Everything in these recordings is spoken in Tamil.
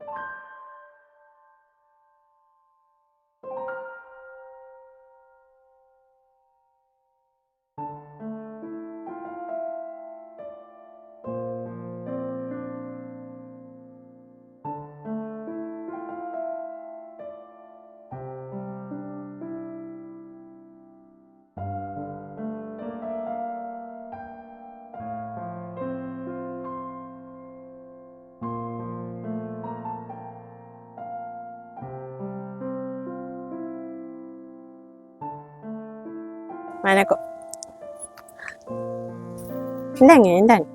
you வணக்கம் இந்தாங்க இந்தாங்க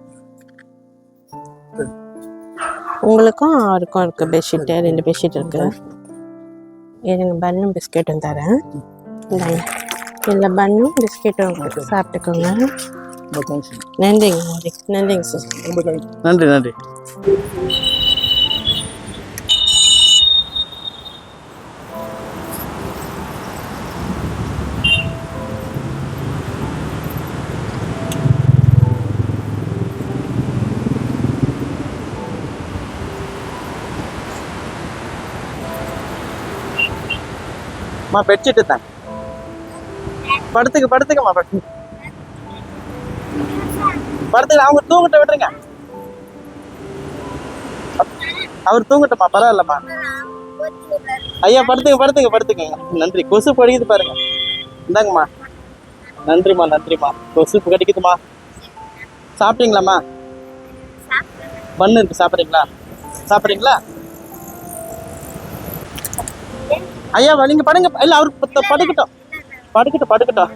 உங்களுக்கும் அவருக்கும் இருக்கு பெட்ஷீட்டு ரெண்டு பெட்ஷீட் இருக்கு இருங்க பன்னும் பிஸ்கெட்டும் தரேன் இந்தாங்க இதில் பன்னும் பிஸ்கெட்டும் சாப்பிட்டுக்கோங்க நன்றிங்க நன்றி நன்றிங்க சார் நன்றி நன்றி அம்மா பெட்ஷீட்டு தான் படுத்துக்கு படுத்துக்கம்மா படுத்து படுத்துக்க அவங்க தூங்கிட்ட விட்டுருங்க. அவர் தூங்கட்டம்மா பரவாயில்லம்மா. ஐயா படுத்துங்க படுத்துங்க படுத்துக்கங்க நன்றி. கொசு படிக்குது பாருங்க. இந்தாங்கம்மா. நன்றிம்மா நன்றிம்மா. கொசு கடிக்குதுமா சாப்பிட்டீங்களாம்மா? பண்ணு இருக்கு சாப்பிட்றீங்களா? சாப்பிட்றீங்களா? ஐயா நீங்க படுங்க. இல்ல அவருக்கு படுக்கட்டும். படுக்கட்டும் படுக்கட்டும்.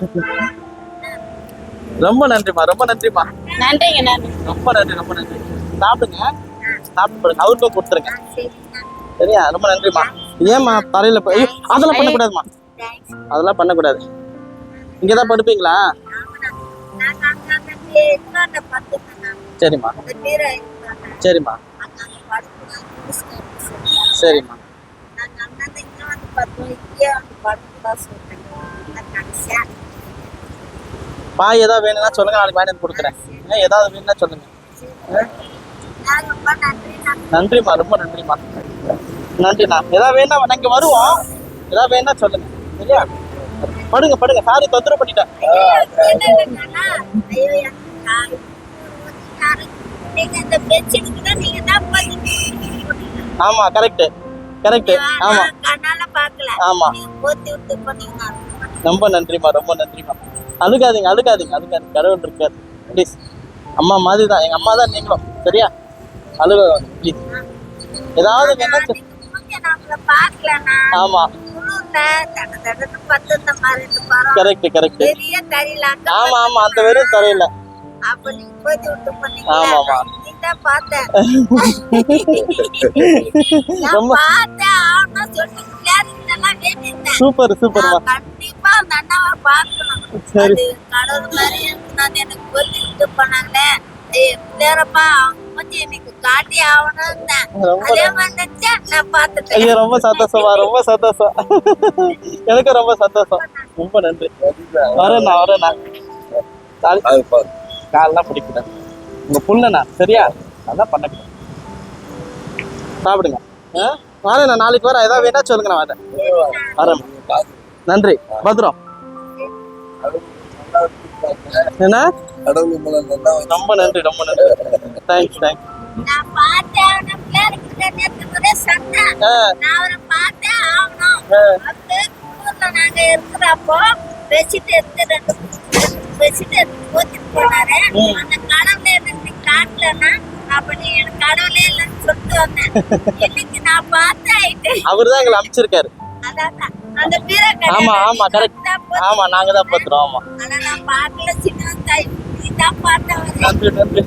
ரொம்ப நன்றிம்மா ரொம்ப நன்றிம்மா. நன்றிங்க நன்றி. ரொம்ப நன்றி ரொம்ப நன்றி. சாப்பிடுங்க. சாப்பிட்டு படுங்க. அவருக்கும் கொடுத்துருங்க. சரியா? ரொம்ப நன்றிம்மா. ஏம்மா தரையில போய் அதெல்லாம் பண்ணக்கூடாதும்மா. அதெல்லாம் பண்ணக்கூடாது. இங்கே தான் படுப்பீங்களா? சரிம்மா. சரிம்மா. சரிம்மா. பாய் ஏதாவது வேணும்னா சொல்லுங்க நாளைக்கு வாங்கி கொடுக்குறேன். ஏதாவது வேணும்னா சொல்லுங்க. நன்றிம்மா ரொம்ப நன்றிம்மா. நன்றிண்ணா. ஏதாவது வேணா நாங்க வருவோம். ஏதாவது வேணா சொல்லுங்க. சரியா? படுங்க படுங்க. சாரி தொந்தரவு பண்ணிட்டேன். ஆமா கரெக்ட் கரெக்ட் ஆமா. ஆமா. ரொம்ப நன்றிம்மா ரொம்ப நன்றிம்மா. அழுகாதீங்க அழுகாதீங்க அழுகாதீங்க. கடவுள் இருக்காரு. ப்ளீஸ் அம்மா மாதிரி தான் எங்க அம்மா தான் நீங்களும். சரியா? அழுக ப்ளீஸ் ஏதாவது ஆமா. கரெக்ட் கரெக்ட் ஆமா ஆமா. அந்த வெறும் தரையில. அப்ப பண்ணீங்க. நீ தான் பார்த்தேன். ரொம்ப பார்த்தேன். ஆனா சூப்பர் சூப்பர்மா. நான் கண்டிப்பா அந்த அண்ணாவை பார்க்கணும். சரி. அது கடவுள் மாதிரி இருக்குன்னு எனக்கு பிள்ளையரப்பா கொஞ்சம் எனக்கு காட்டி ஆகணும் ரொம்ப அதே மாதிரி நினைச்சேன் நான் பார்த்துட்டேன் ஐயோ ரொம்ப சந்தோஷமா ரொம்ப சந்தோஷம். எனக்கு ரொம்ப சந்தோஷம். ரொம்ப நன்றி. வரேண்ணா வரேண்ணா கால் காலெல்லாம் பிடிக்கூடாது. உங்க புள்ளண்ணா சரியா? அதான் பண்ணக்கூடாது சாப்பிடுங்க. ஆ? வரேண்ணா நாளைக்கு வரேன் ஏதாவது வேணா சொல்லுங்க நான் வரேன் வரேன் நன்றி. பத்ரம். என்ன? ரொம்ப நன்றி ரொம்ப நன்றி. தேங்க்ஸ் தேங்க்ஸ் நாங்க இருக்கிறப்போ பெட்ஷீட் எடுத்து போத்திட்டு போனாரு. அந்த கடவுளே எனக்கு காட்டலன்னா அப்ப நீ எனக்கு கடவுளே இல்லைன்னு சொல்லிட்டு வந்தேன். இன்னைக்கு நான் பார்த்தேன் ஆயிட்டு அவர் தான் எங்களை அதான் அந்த பீரோ ஆமா ஆமா கரெக்ட் ஆமா நாங்க தான் பத்திரம் ஆமா. ஆனா நான் பார்க்கல சின்ன தாய் நீ தான் பார்த்தேன் நன்றி நன்றி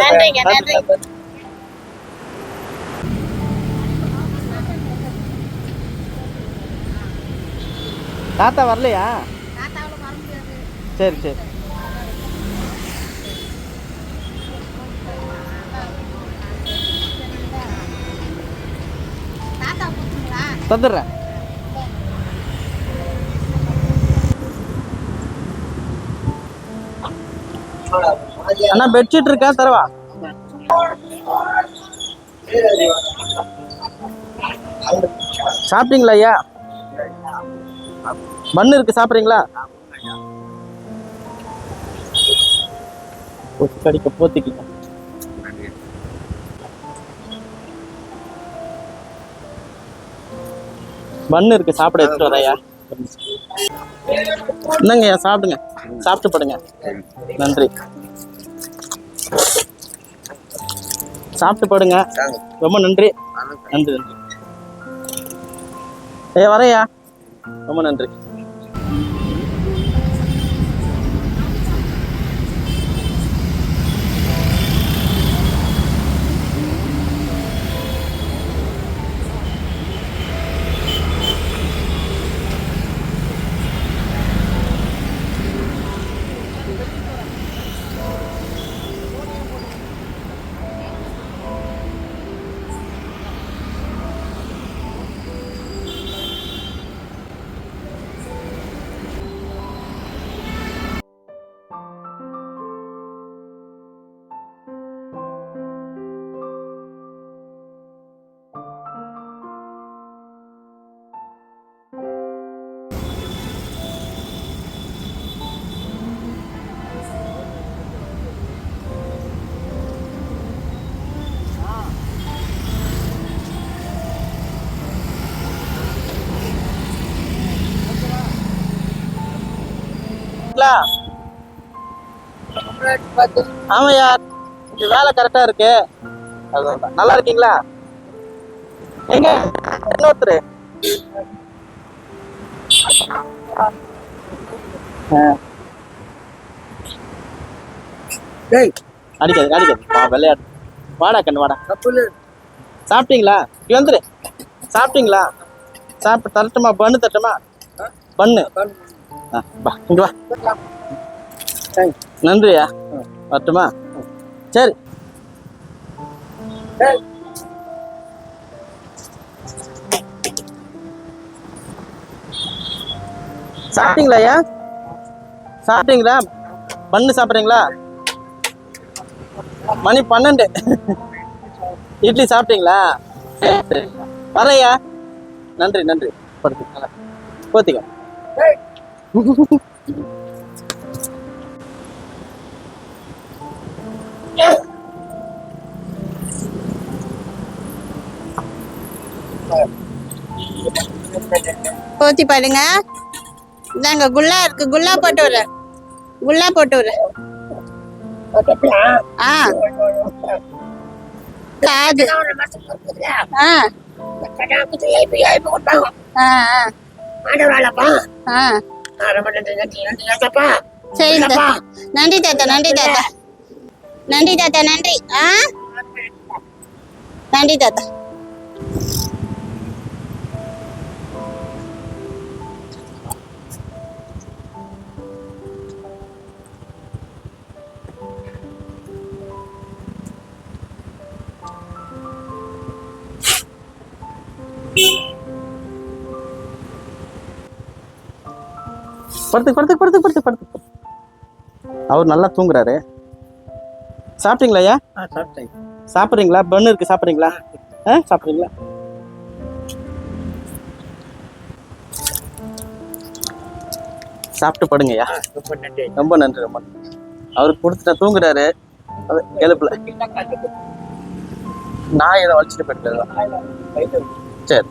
நன்றிங்க, நன்றி. நன்றி. தாத்தா வரலையா? சரி சரி. தந்துடுறேன். அண்ணா பெட்ஷீட் இருக்கா? தரவா? சாப்பிட்டீங்களா ஐயா? மண் இருக்கு சாப்பிட்றீங்களா? கடிக்க போத்திக்கிங்க. பண்ணு இருக்கு சாப்பிட எடுத்துட்டு வரையா என்னங்க ஐயா சாப்பிடுங்க. சாப்பிட்டு படுங்க. நன்றி. சாப்பிட்டு படுங்க. ரொம்ப நன்றி. நன்றி நன்றி. ஐயா வரையா ரொம்ப நன்றி. இருக்கீங்களா? ஆமாய்யா வேலை கரெக்டா இருக்கு. அதான். நல்லா இருக்கீங்களா? எங்க? இன்னொருத்தரு. அடிக்காது அடிக்காது. விளையாடு. வாடா கண்ணு வாடா. சாப்பிட்டீங்களா? இங்க வந்துரு. சாப்பிட்டீங்களா? சாப்பிட்டு தரட்டுமா? பண்ணு தரட்டுமா? பண்ணு. ஆ, வா இங்க வா. நன்றியா? வரட்டுமா? சரி. சாப்பிட்டீங்களா ஐயா சாப்பிட்டீங்களா? பண்ணு சாப்பிட்றீங்களா? மணி பன்னெண்டு. இட்லி சாப்பிட்டீங்களா? சரி, சரி. வரையா நன்றி நன்றி. படுத்து போத்திக்க. போத்தி பாருங்க. இந்தாங்க குல்லா இருக்கு. குல்லா போட்டு விடு குல்லா போட்டு விடு ஆ. காது. ஆ. ஆ ஆ. சரி தாத்தா. நன்றி தாத்தா நன்றி தாத்தா. நன்றி தாத்தா நன்றி. ஆ? நன்றி தாத்தா. படுத்து படுத்து படுத்து படுத்து படுத்து அவர் நல்லா தூங்குறாரு. சாப்பிட்டீங்களா ஐயா? சாப்பிட்டேன். சாப்பிட்றீங்களா? பண்ணு இருக்கு சாப்பிட்றீங்களா? ஆ சாப்பிட்றீங்களா? சாப்பிட்டு படுங்க ஐயா. ரொம்ப நன்றி ரொம்ப நன்றி ரொம்ப அவருக்கு கொடுத்துட்டா தூங்குறாரு. எழுப்புல. நான் இதை வச்சுட்டு போயிட்டு சரி.